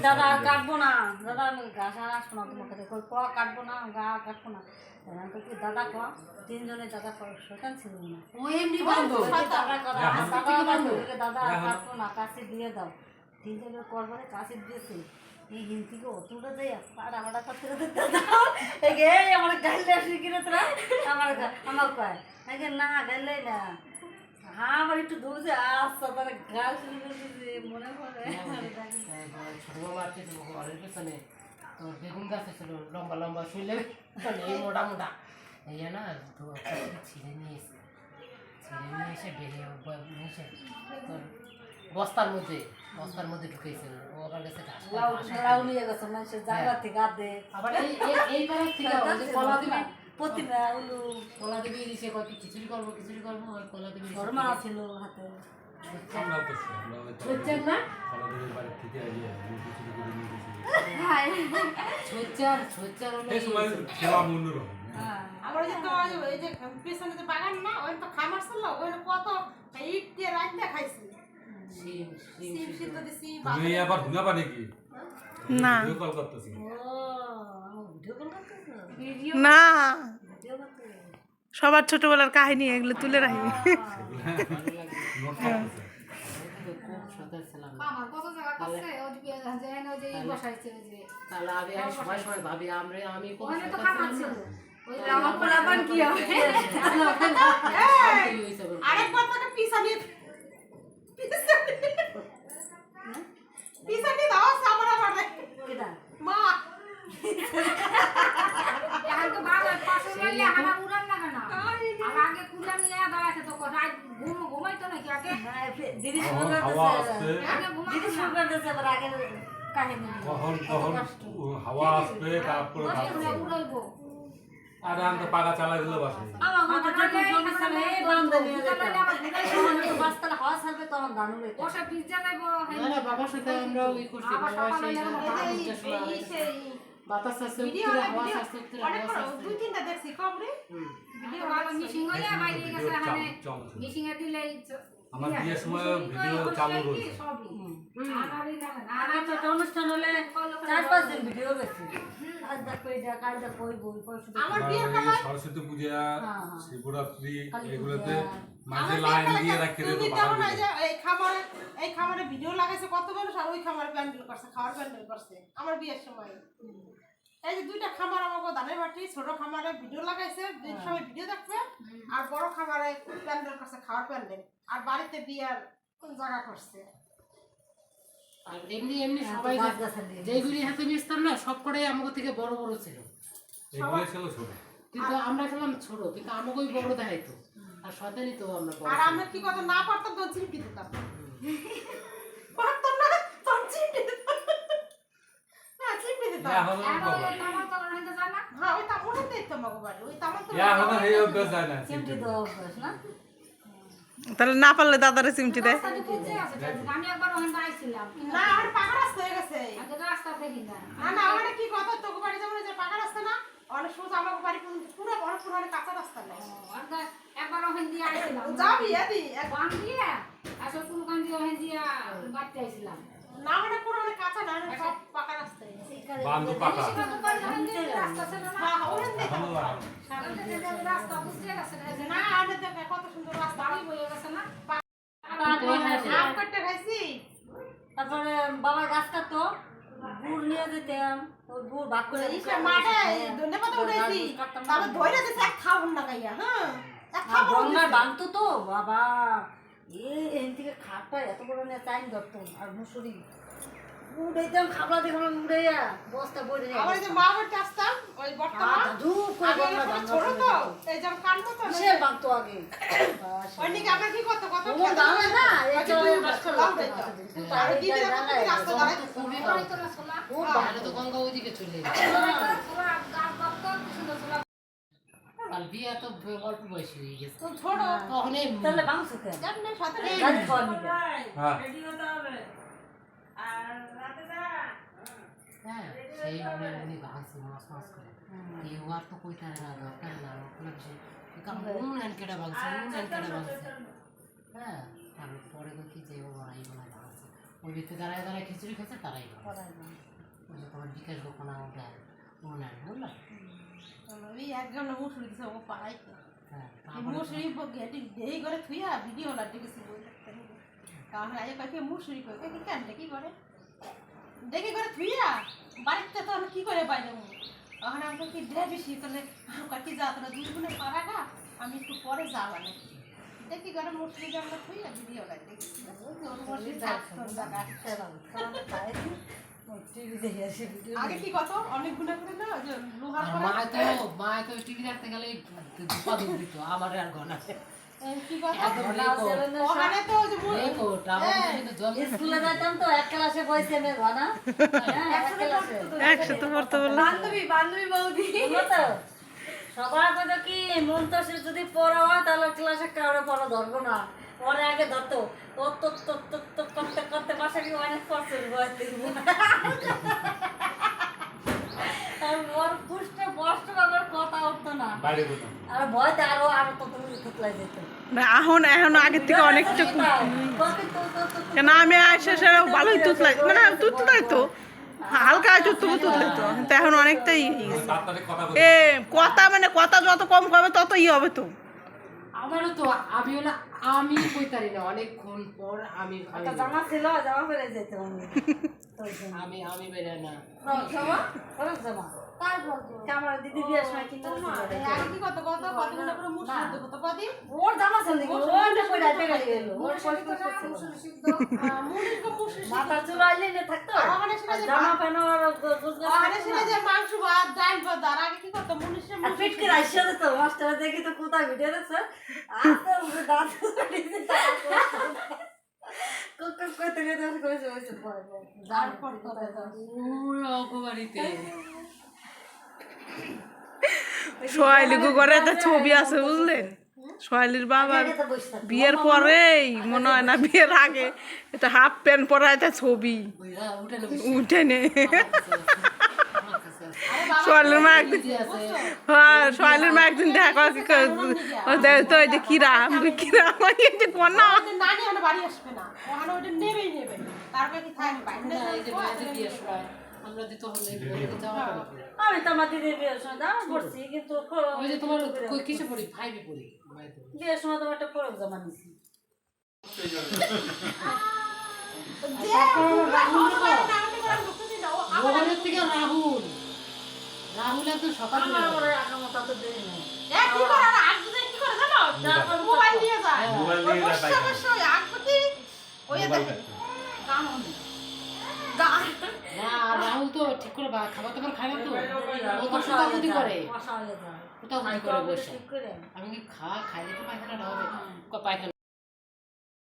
দাদা আর কাটবো না। দাদা আমি আর আসব না তোমার কাছে। কাটবো না? গা আর কাটবো না। দাদা ক? তিনজনে দাদা ছিল না ও এমনি বন্ধ। বলছি, দাদা আর আর কাটবো না। কাছে দিয়ে দাও। করবারে কাছে দিয়েছে। এই হিন্দিকে অতটা পাড়া করতে করতে দাদা। এই আমার গাইলে তোরা আমার গা- আমার কয় এগে না গাইলে না। হ্যাঁ একটু দূর যে আচ্ছা তাহলে গাল মনে পড়ে। ছোট বাবা আছে ঘরের পেছনে তো বেগুন গাছ ছিল লম্বা লম্বা শুইলে এই মোটা মোটা এই না তো ছিঁড়ে নিয়ে এসে ছিঁড়ে নিয়ে এসে বেরিয়ে নিয়ে এসে তোর বস্তার মধ্যে বস্তার মধ্যে ঢুকেছিল ও আমার কাছে ঘাস লাউ লাউ নিয়ে গেছে মানুষের জায়গা থেকে আবার এই এই- পাড়ার থেকে কলা দেবী? প্রতিমা উলু কলা দেবী দিছে কয় কি খিচুড়ি করব খিচুড়ি করব ওই কলা দেবী ছিল হাতে। না? হলো হ্যাঁ। যে তোমার ওই যে পেছনে যে বাগান না ওই তো খামার ছিল ওই কত ইট দিয়ে খাইছি। সিম সিদ্ধ। দিছি তুমি আবার না। ভিডিও কল করতেছি ও আমার ভিডিও কল করতেছ না। সবার ছোটবেলার কাহিনী এগুলো তুলে রাখি। নোট করতেছে তো ওই করছি আবার বাবা সকালে সেই যাব, বাবা এই উঠতে সময় এই সেই। বাতাস আসছে ভিডিও হাওয়া আসছে উত্তরে অনেক হাওয়া বড়, আসছে। দুই তিনটা দেখছি খবরে হুম। ভিডিও ভালো মিশিং হইয়া বাইরে গেছে মিশিং দিলে আমার বিয়ের সময় ভিডিও চালু রয়েছে অনুষ্ঠান হলে চার পাঁচ দিন ভিডিও গেছে সরস্বতী পূজা হ্যাঁ। শিবরাত্রি এগুলোতে মাঝে লাইন দিয়ে রাখতে তুমি এই যে এই খামারে এই খামারে ভিডিও লাগাইছে কত মানুষ আর ওই খামারে প্যান্ডেল করছে খাওয়ার প্যান্ডেল করছে। আমার বিয়ের সময়। এই যে দুইটা খামার আমাকে দানের বাটি ছোট খামারে ভিডিও লাগাইছে দুই সময় ভিডিও দেখবে আর বড় খামারে প্যান্ডেল করছে খাওয়ার প্যান্ডেল। আর বাড়িতে বিয়ার জায়গা করছে? আর এমনি এমনি হ্যাঁ, সবাই যেগুলি হাতে মিশতাম না সব কটাই আমাকে থেকে বড় বড় ছিল। কিন্তু আমরা ছিলাম ছোট কিন্তু আমাকে বড় দেখাইতো। আর শতানি তো আমরা বড় আর আমরা কি কথা না পারতাম তো দিতাম। পারতাম তাহলে না পারলে দাদারে চিমটি দেয়। রাস্তা তো পৌঁছে আছে আমি একবার ওখানে আইছিলাম না আমার পাকা রাস্তা হয়ে গেছে। রাস্তা দেখি না। না না কি কথা? তোকে বাড়ি যেমন যে পাকা রাস্তা না? অনেক সোজা আমার বাড়ি পুরো বড় কাঁচা রাস্তা নেই। একবার ওখানে দিয়ে আইছিলাম। যাবি এদি। এক- দিয়ে আসলে কোন কান দিয়ে ওখানে দিয়ে বাড়তে আইছিলাম। না মানে কাঁচা না সব পাকা রাস্তায়। বান্ধব পাকা। তো রাস্তা না। হ্যাঁ রাস্তা বুঝতে গেছে না, না দেখে কত সুন্দর রাস্তা। গেছে না? আম খাইছি তারপরে বাবার গাছ কাটতো গুড় নিয়ে যেতাম। গুড় ভাগ করে মাঠে ধনে পাতা উঠেছি। তারপর ধরে খাবন লাগাইয়া হ্যাঁ। এক খাবন তো বাবা। এ এখান থেকে খাটটা এত বড় নিয়ে টাইম ধরতো। আর মুসুরি। উড়াইতাম খাবলা দেখলাম উড়াইয়া বস্তা বইরে নিয়ে আবার যে মা বাড়িতে আসতাম ওই বর্তমান হাত করে আগে গঙ্গা আমরা ছোট তো এই যেমন কাটতো তো সে বাঁধতো আগে? বাস। ওই কি করতো কত না এই যে লাগতো আর দিদি রাস্তা দাঁড়ায় খুবই তো না গঙ্গা ওইদিকে চলে যাবে পুরা গাছ। আর বিয়া তো অল্প বয়সী হয়ে গেছে। তো ছোট। তখন তাহলে মাংস খেয়ে এমনি সাথে গাছ খাওয়ার নিকে। হ্যাঁ। হ্যাঁ। সেই মনে উনি ভাঙছে মাছ মাছ করে। এই ওয়ার তো কইতে না দরকার না কোনো বিষয় উন ভাঙছে ভাঙছে। হ্যাঁ আর পরে তো কি যে বড়াই বলা আছে ওই ভিতরে দাঁড়ায় দাঁড়ায় খিচুড়ি খেতে তারাই। ওই যে তোমার বিকাশ গোপনা ও দেয় ও নেয় বুঝলা ওই এক গামলা মুসুরি দিছে ও পাড়াইতে হ্যাঁ এই তারপরে মুসুরি গেটি দেই করে থুইয়া ভিডিও না দেখেছি বই কারণ আজ কাকে মুসুরি কই? কি কেন দেখি করে? দেখি করে থুইয়া? বাড়িতে তো আমি কি করে বাইরে তখন আমাকে কি দে বেশি? তাহলে কাকি যা তোরা দুই গুণে পারা গা আমি একটু পরে যা মানে দেখি করে মুসুরি গামলা থুইয়া ভিডিও লাগে দেখি আগে কি কত অনেক গুণে করে না লোহার মা তো মা তো টিভি দেখতে গেলে দিত আমার আর একসাথে পড়তে বান্ধবী বান্ধবী বৌদি। বুঝলো তো সবার কথা কি মন যদি পড়া হয় তাহলে ক্লাসে কারও পড়া ধরবো না। পরে আগে ধরতো। ও তো তো তো তো করতে করতে পাশে কি অনেক বয়স আর ওর পুষ্টে বস্ত আমার কথা উঠতো না। আর ভয়তে আরও আরও তো তুমি থুতলাই যেত না, এখন এখন আগের থেকে অনেকটা কেন আমি আসে ভালোই তুতলাই মানে তুতলাই তো হালকা একটু তুলে তুতলাই তো। এখন অনেকটাই হয়ে কথা বলতে এ কথা মানে কথা যত কম হবে তত ই হবে তো। আমারও তো আমি না আমি কইতারি না অনেকক্ষণ পর আমি একটা জামা ছিল জামা পরে যেতে আমি আমি আমি বেরোয় না। জামা? ফরক জামা। করতো দেখি তো কোথায় ভিডিও দেখছে কাটিছে কুক কুক করতে করতে করে সোয়াইলি ঘরে একটা ছবি আছে বুঝলেন সোয়াইলির বাবার তো বসে থাকতো। বিয়ের পরেই মনে হয় না বিয়ের আগে এটা হাফ প্যান্ট পরা একটা ছবি। ওইরা উঠে নে সোয়ালির মা একদিন হ্যাঁ সোয়ালির মা একদিন দেখা করে কি করে, ও দেখ তো এই যে কিরা আমি কিরা আমার এই যে কন্যা। বাড়ি আসবে না। ওখানে ওটা নেবেই নেবে তারপরে কি থাকবে? আমরা দিতে হলে আমি তো আমার দিদির বিয়ের সময় জামা পড়ছি কিন্তু ওই যে তোমার কিসে পড়ি? ফাইভে পড়ি। বিয়ের সময় তোমার একটা ফরক জামা নিছি। মোহনের থেকে রাহুল। রাহুল একদম সকাল মোবাইল নিয়ে যায়। মোবাইল ওই নিয়ে যায় ওই দেখে। কাম হয়নি। না রাহুল তো ঠিক করে বা- খাবার দাবার খায় না তো। ও তো কোথাকুতি করে। হয়ে করে বসে। আমি খা খাই তো পায়খানা হবে। পায়খানা